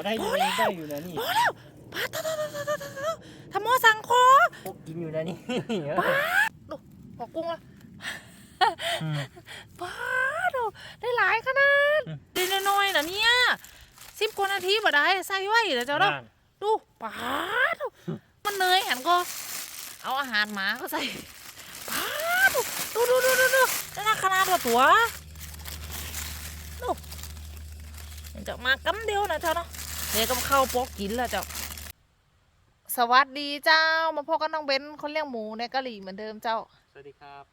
มาได้อยู่ได้อยู่นะนี่พอแล้วปาดทะทะทะทะทะทะทำโมสั่งคอพวกกินอยู่นะนี่ขอกุ้งละอืมปาดโอ้ได้หลายขนาดอืมได้น้อยๆนะเนี่ยสิบกว่านาทีบ่ได้ใส่ไว้เดี๋ยวเจ้าเนาะนั่นดูปาดโอ้มันเนยหันก็ เอาอาหารหมาก็ใส่ปาดโอ้ดูดูดูดูดูได้น่าขนาดว่าตัวดูมันจะมากำเดียวนะเจ้าเนาะ เดี๋ยวก็เข้าปอกกินแล้วเจ้าสวัสดีเจ้ามาพบกับน้องเบนคนเลี้ยงหมูในกะหรี่เหมือนเดิมเจ้า สวัสดีครับ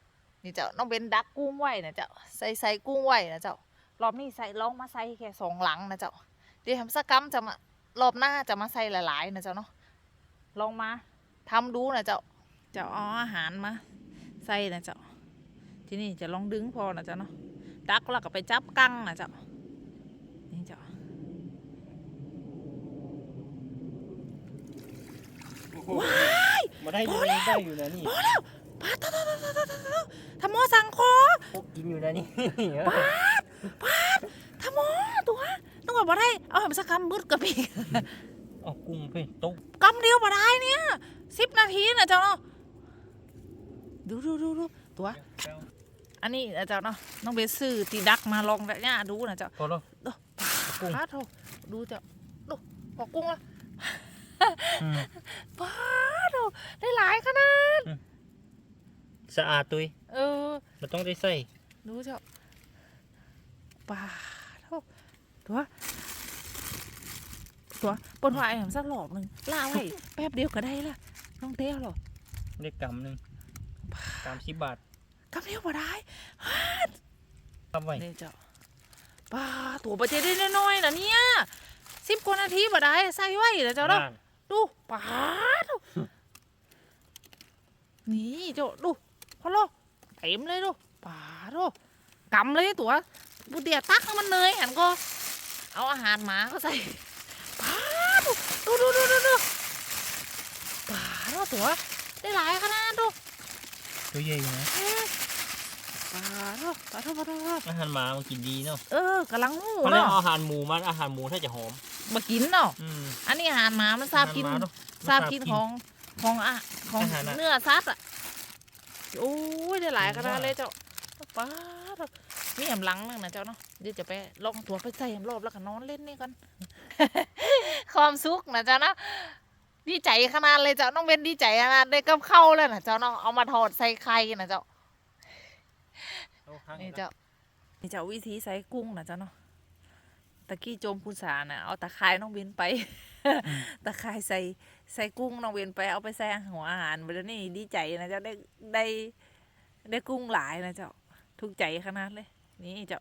นี่เจ้าน้องเบนดักกุ้งไว้นะเจ้าใส่ใส่กุ้งไว้นะเจ้ารอบนี้ใส่ลองมาใส่แค่สองหลังนะเจ้าเดี๋ยวทำสักกรรมจะมารอบหน้าจะมาใส่หลายๆนะเจ้าเนาะลองมาทำดูนะเจ้าจะเอาอาหารมาใส่นะเจ้าที่นี่จะลองดึงพอนะเจ้าเนาะดักแล้วก็ไปจับกั้งนะเจ้านี่เจ้า ว้ายมาได้อยู่ได้อยู่นะนี่พอแล้วปาดทะทะทะทะทะทะทะทำโมสั่งคอพวกกินอยู่นะนี่ทำโมตัวต้องบอกว่าได้เอาให้มันสักคำบึดกระปีเอากุ้งเพ่ตุ๊กกำเดียวมาได้เนี่ยสิบนาทีนะเจ้าเนาะดูดูดูดูตัวอันนี้นะเจ้าเนาะน้องเบสซื้อตีดักมาลองแบบนี้ดูนะเจ้าพอแล้วดูกุ้งปาดโถดูเจ้าดูพอกุ้งละอืม ปาดโถได้หลายขนาด สะอาดตุยเออ มันต้องได้ใส่ดูเจ้าปาดโถตัว ตัวปนวายสักหลอบหนึ่งล่าไว้ แป๊บเดียวก็ได้ละน้องเต้วหรอได้กำหนึ่งกำสิบบาทกำเดียวมาได้ทำไว้นี่เจ้าป้าตัวปลาเจได้น้อยๆนะเนี่ยสิบกว่านาทีมาได้ใส่ไว้นะเจ้าเนาะนั่น ดูป้าดูนี่เจ้าดูพอโลเต็มเลยดูป้าดโอ้กำเลยตัวบุเดียตักให้มันเนยหันก็ เอาอาหารหมาก็ใส่ป้าดดูดูดูดูดูป้าดโอ้ตัวได้หลายขนาดดูตัวใหญ่อ ยู่นะเอ๊ะป้าดโอ้ป้าดโอ้ป้าดโอ้อาหารหมามันกินดีเนาะเออกำลังงูเขาเรียกเนาะอาหารหมูมันอาหารหมูถ้าจะหอม มากินเนาะอืมอันนี้อาหารหมามันทราบกิน อหหมเอะ ทราบกินของของอะของอาหารอะเนื้อสัตว์อะโอ้ยได้หลายขนาดเลยเจ้าป้าดมีแหมหลังนึงนะเจ้าเนาะเดี๋ยวจะไปลองตัวไปใส่แหมรอบแล้วก็นอนเล่นนี่กัน ความสุขนะเจ้าเนาะดีใจขนาดเลยเจ้าน้องเบนดีใจขนาดได้กับเข้าวแล้วนะเจ้าเนาะเอามาทอดใส่ไข่นะเจ้าเอาข้าง นี่เจ้านี่เจ้าวิธีใส่กุ้งนะเจ้าเนาะตะกี้โจมพุสาน่ะเอาตะไคร้น้องเบนไป ตะไคร้ใส่ใส่กุ้งน้องเบนไปเอาไปใส่หัวอาหารไปแล้วนี่ดีใจนะเจ้าได้ได้ได้กุ้งหลายนะเจ้าถูกใจขนาดเลย นี่เจ้า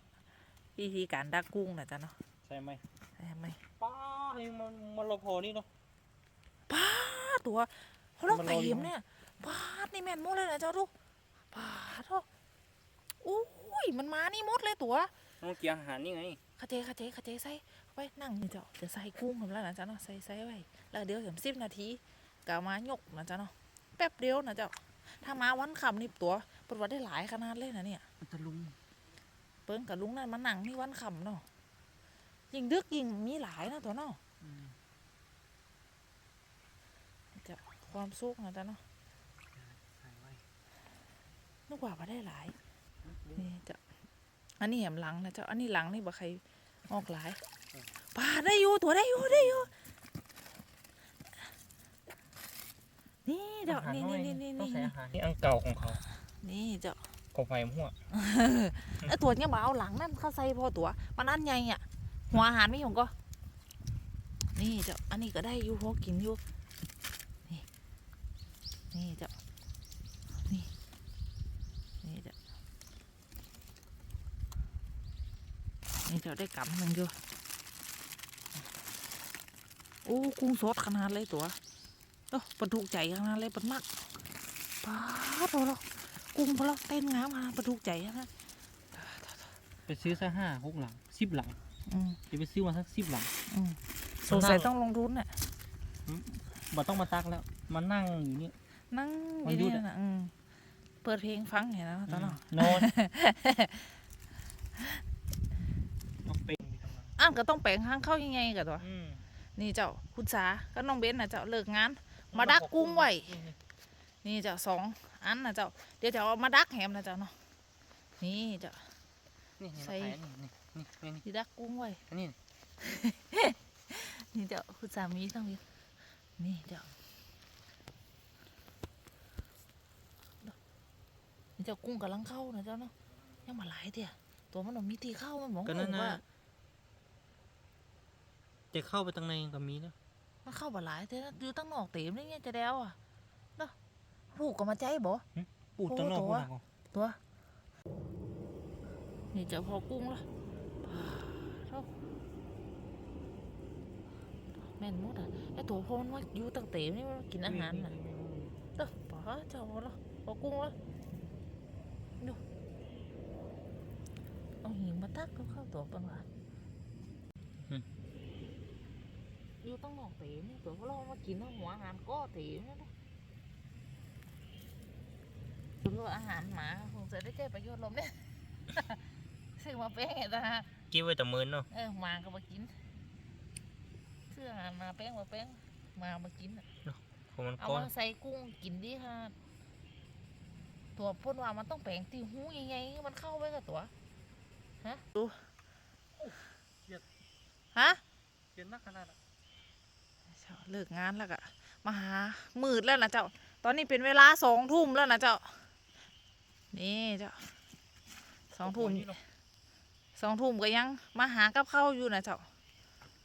วิธีการดักกุ้งนะเจ้าเนาะใช่ไหมใช่ไหมป้านี่มันมันรอพอนี่เนาะป้าดตัวเขาเล่ามันเตรออยู่มเนี่ยป้าดนี่แม่นหมดเลยนะเจ้าดูป้าดโอ้อุ้ยมันมานี่หมดเลยตัวต้องเกี่ยงอาหารนี่ไงขะเจขะเจขะเจใส่เข้าไปนั่งนี่เจ้าจะใส่กุ้งทำแล้วนะจ๊ะเนาะใส่ใส่ไว้แล้วเดี๋ยวถึงสิบนาทีกเอามายกนะจ๊ะเนาะแป๊บเดียวนะเจ้าถ้ามาวันคำนี่ตัวปฏิวัติได้หลายขนาดเลยนะเนี่ยตะลุงเปิ้งกับลุงนั่นมานั่งนี่วันคำเนาะยิ่งดึกยิ่งมีหลายนะตัวเนาะเจ้าความสุขนะจ๊ะเนาะใส่ไว้นึกว่ามาได้หลาย นี่เจ้าอันนี้แหมหลังนะเจ้าอันนี้หลังนี่บ่ใครออกหลายป่าได้อยู่ตัวได้อยู่ได้อยู่นี่เจ้าอาหารนี่น้อยนี่นี่ต้องนี่ใส่อาหารที่อันเก่าของเขา นี่เจ้าของไฟหัวไอตัวเนี้ยบ่เอาหลังนั่นเข้าใส่พอตัว มันอันใหญ่อะหัวอาหารไม่ของก็ นี่เจ้าอันนี้ก็ได้อยู่พอกินอยู่นี่นี่เจ้านี่นี่เจ้า นี่เจ้าได้กำหนึ่งอยู่โอ้กุ้งสดขนาดเลยตัวโอ้ปลาถูกใจขนาดเลยปลามากป้าดโอ้โหกุ้งพอเราเต้นงามขนาดปลาถูกใจขนาดไปซื้อสักห้าหกหลังสิบหลังอืมจะไปซื้อมาสักสิบหลังอืมสงสัยต้องลงทุนน่ะบ่ต้องมาตักแล้ว มานั่งอยู่นี่นั่งอวันยู่หยุนี่ดอะนะอืมเปิดเพลงฟังเห็นนะตอนนั้นนอนเอาไปอ้าวก็ต้องแปลงข้างเข้ายังไงกันตัวอืมนี่เจ้าคุณสาก็น้องเบนนะเจ้าเลิกงาน มาดักกุ้งไว้นี่เจ้าสองอันนะเจ้าเดี๋ยวจะเอามาดักแหมนะเจ้าเนาะนี่เจ้า นี่นี่ใส่ใส่นี่นี่นี่นี่นี่ที่ดักกุ้งไว้ อันนี้นี่เจ้าคุณสามีทั้งนี้นี่เจ้านี่เจ้ากุ้งกำลังเข้านะเจ้าเนาะยังมาหลายเดียตัวมันบ่มีที่เข้ามันบอกก็นั่นว่า นะจะเข้าไปตรงในก็มีนะมันเข้ามาหลายเด้ออยู่ตั้งนอกเต็มเลยเนี่ยจะแล้วอะเนาะผูกก็มาใจบ่ ปูดตรงนอกโอ้ปูตัวดหนักตัว นี่เจ้าพอกุ้งละเท่าแม่นหมดอะไอตัวพอมันมาอยู่ตั้งเต็มนี่มันกินอาหารน่ะ เด้อป๋าเจ้าละปอกุ้งละดูเอาหินมาตักก็เข้าตัวปังละ อยู่ต้องนอกเต๋มนี่ตัวเรามากินเอาหัวอาหารก็เต๋มนี่นะดูว่าอาหารหมาคงจะได้เจ้ประโยชน์ลมเนี่ยซื้อมาแป้งไงนะฮะกิ้วไว้แต่มือเนาะเออหมาก็มากินซื้ออาหารมาแป้งมาแป้งหมามากินน่ะเพราะมันเอาก้อนมาใส่กุ้งกินดิค่ะตัวพ่นว่ามันต้องแปลงตีหูยังไงมันเข้าไปกับตัวฮะดูฮะเย็นนักขนาดเจ้า เลิกงานแล้วก็มาหามืดแล้วนะเจ้า ตอนนี้เป็นเวลาสองทุ่มแล้วนะเจ้า นี่เจ้าสองทุ่มสองทุ่มก็ยังมาหากับข้าวอยู่นะเจ้า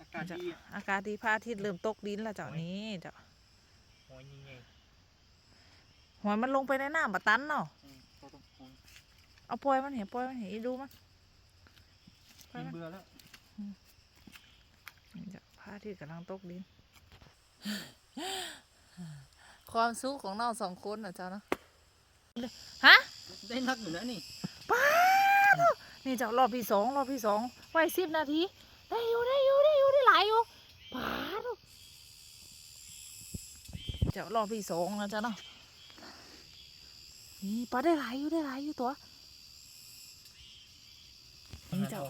อากาศดีอะอากาศดีพระอาทิตย์เริ่มตกดินแล้วเจ้านี่เจ้าโอ้ยยิ่งใหญ่หอยมันลงไปในน้ำบะตันเนาะ อืมตัวต้องโอ้ยเอาปล่อยมันเห็นปล่อยมันเห็นอีดูมันปล่อยกินมันเบื่อแล้วนี่จ้ะพระอาทิตย์กำลังตกดิน ความสุขของน้องสองคนนะเจ้าเนาะฮะได้นักอยู่แล้วนี่นี่เจ้ารอบที่สองรอบที่สองไว้สิบนาทีได้อยู่ได้อยู่ได้อยู่ได้หลายอยู่ปาดเจ้ารอบที่สองนะเจ้าเนาะนี่ปลาได้หลายอยู่ได้หลายอยู่ตัวนี่เจ้า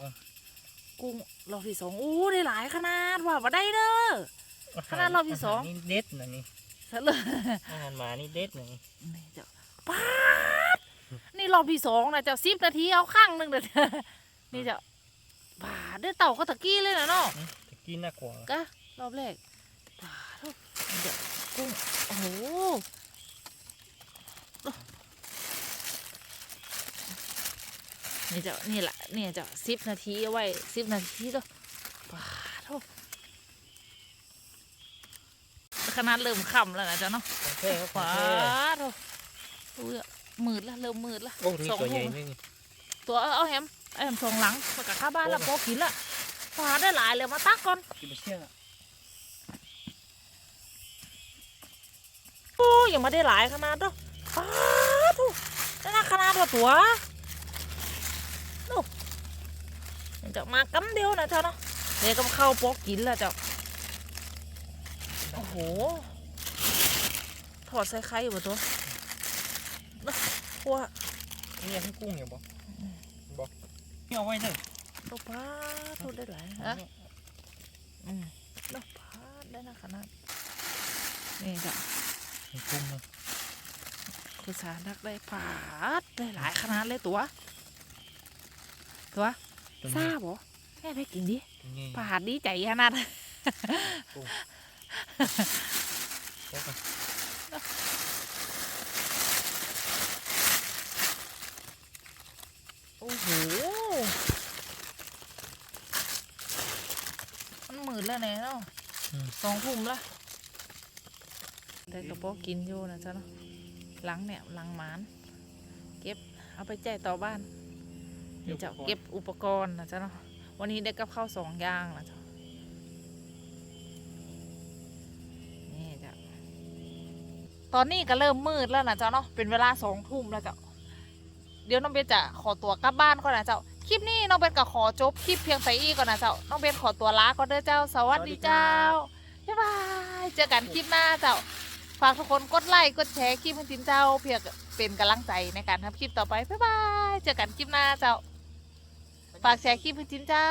กุ้งรอบที่สองอู้ได้หลายขนาดว่าบ่ได้เด้อ ขนาดรอบที่สองาหารนี่เด็ดนะนี่ซะเลยอาหารหมานี่เด็ดนะนี่นี่เจ้าป๊าดนี่รอบที่สองนะเจ้าสิบนาทีเอาข้างหนึ่งเด้อนี่เจ้าป๊าดได้เต่าเขาตะกี้เลยนะเนาะจะกินน่ากลัวกะรอบแรกป๊าดนี่เจ้ากุ้งโอ้โหนี่เจ้านี่แหละนี่เจ้าสิบนาทีเอาไว้สิบนาทีเด้อป๊าดข นาดเริ่มค่ำแล้วนะเจ้าเนาะของแท้ครับของฟ้าแท้โถอุ้ยมืดละเริ่มมืดละโอ้นี่สองตัวใหญ่ทุ่มนี่นี่ ตัวเอาเอาแฮมเอาแฮมสองหลังมากับข้าบ้านละพอกินละฟ้าได้หลายเลยมาตักก่อนกินไปเชี่ยโอ้ยยังไม่ได้หลายขนาดเด้อฟ้าทุได้นักขนาดว่าตัวดูมันจะมากำเดียวนะเจ้าเนาะเดี๋ยวก็เข้าปอกกินละเจ้า โอ้โห ถอดใส่ไข่บ่ตัวนะพวกนี่ยังให้กุ้งอยู่บ่บ่นี่เอาไว้เถอะตัวป้าทุได้หลายฮะอืมตัวป้าได้นะขนาดนี่จ้ะให้กุ้งนะคุณสานักได้ปาดได้หลายขนาดเลยตัว ตัวตัวทรานี้บบ่แม่ไปกินดิตัวนี้ปาดดีใจขนาด โอ้ยโอ้โห มันหมื่นแล้วเนี่ยเนาะอืมสองทุ่มละได้กระเป๋ากินอยู่นะจ๊ะเนาะหลังเนี่ยหลังหมาน เก็บเอาไปแจกต่อบ้านเดี๋ยวจะเก็บอุปกรณ์นะจ๊ะเนาะวันนี้ได้กับข้าวสองอย่างนะจ๊ะ ตอนนี้ก็เริ่มมืดแล้วนะเจ๊ะเนาะ เป็นเวลาสองทุ่มแล้วเจ้ะเดี๋ยวน้องเบนจะขอตัวกลับบ้านก่อนนะเจ้า คลิปนี้น้องเบนก็ขอจบคลิปเพียงแต่อีก่อนนะเจ้า น้องเบนขอตัวลาก่อนเด้อเจ้า สวัสดีเจ้า บ๊ายบาย เจอกันคลิปหน้าเจ้า ฝากทุกคนกดไลค์ กดแชร์คลิปคุณจินเจ้า เพื่อเป็นกำลังใจในการทำคลิปต่อไป บ๊ายบาย เจอกันคลิปหน้าเจ้า ฝากแชร์คลิปคุณจินเจ้า